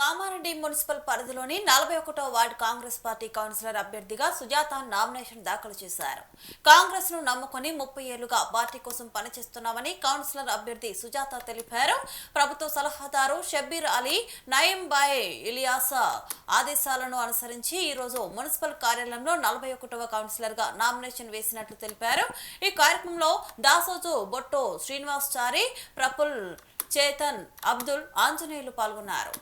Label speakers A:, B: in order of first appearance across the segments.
A: Kamareddy municipal పరిధిలోని నలభై ఒకటో వార్డు కాంగ్రెస్ పార్టీ కౌన్సిలర్ అభ్యర్థిగా సుజాత నామినేషన్ దాఖలు చేశారు. కాంగ్రెస్ను నమ్ముకొని ముప్పై ఏళ్ళుగా పార్టీ కోసం పనిచేస్తున్నామని కౌన్సిలర్ అభ్యర్థి సుజాత తెలిపారు. ప్రభుత్వ సలహాదారు షబ్బీర్ అలీ నయీం బాయ్ ఇలియాసా ఆదేశాలను అనుసరించి ఈ రోజు మున్సిపల్ కార్యాలయంలో నలభై ఒకటవ కౌన్సిలర్గా నామినేషన్ వేసినట్లు తెలిపారు. ఈ కార్యక్రమంలో దాసోజు బొట్టో శ్రీనివాస్ చారి ప్రఫుల్ చేతన్ అబ్దుల్ ఆంజనేయులు పాల్గొన్నారు.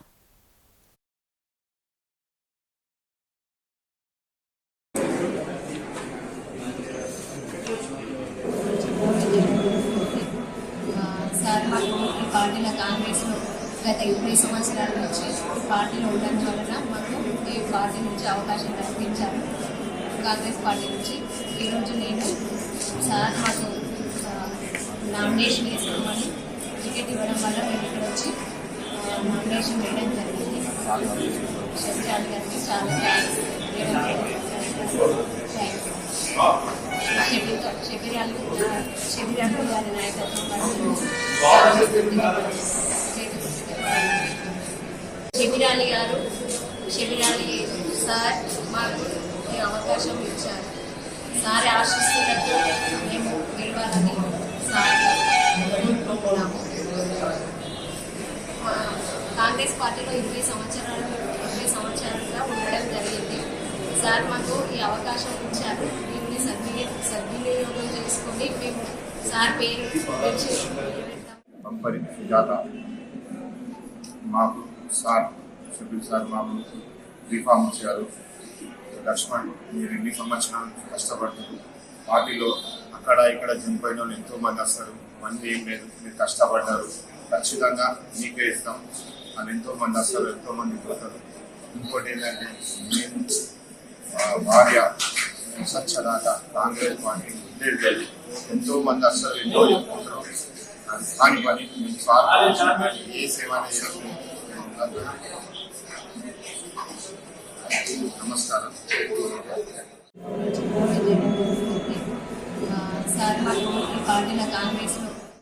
B: సార్ మాకు ఈ పార్టీలో కాంగ్రెస్లో గత ఇరవై సంవత్సరాల నుంచి ఈ పార్టీలో ఉండడం వలన మాకు ఈ పార్టీ నుంచి అవకాశం కల్పించారు. కాంగ్రెస్ పార్టీ నుంచి ఈరోజు నేను సార్ మాకు నామినేషన్ వేసుకోమని టికెట్ ఇవ్వడం వల్ల మేము ఇక్కడ వచ్చి నామినేషన్ వేయడం జరిగింది. శబ్దాలు గారికి చాలా శబిరాలు గారి నాయకత్వం శబిరాలి గారు శబిరాణి సార్ మాకు ఈ అవకాశం ఇచ్చారు. సార్ ఆశిస్తున్నట్టు మేము గెలవాలని సార్ కాంగ్రెస్ పార్టీలో ఇరవై సంవత్సరాలు ఇరవై సంవత్సరాలుగా ఉండడం జరిగింది. సార్ మాకు ఈ అవకాశం ఇచ్చారు.
C: పంపరి సుజాత. మాకు సార్ షెడ్యూల్ సార్ మాకు బీఫామ్ ఇచ్చారు లక్ష్మణ్ మీరు ఎన్ని సంవత్సరాలు కష్టపడ్డారు. పార్టీలో అక్కడ ఇక్కడ చనిపోయిన వాళ్ళు ఎంతో మంది వస్తారు. మంది ఏం లేదు మీరు కష్టపడ్డారు. ఖచ్చితంగా మీకే ఇస్తాం. అని ఎంతో మంది వస్తారు ఎంతో మంది పోతారు. ఇంకోటి ఏంటంటే నేను భార్య స్వచ్ఛదాత కాంగ్రెస్ పార్టీ ఉండేది. ఎంతో మంది అసలు ఎంతో చెప్పుకుంటారు దాని పని మేము సార్ ఏ సేవ నమస్కారం.
B: సార్ మాకు ఈ పార్టీలో కాంగ్రెస్లో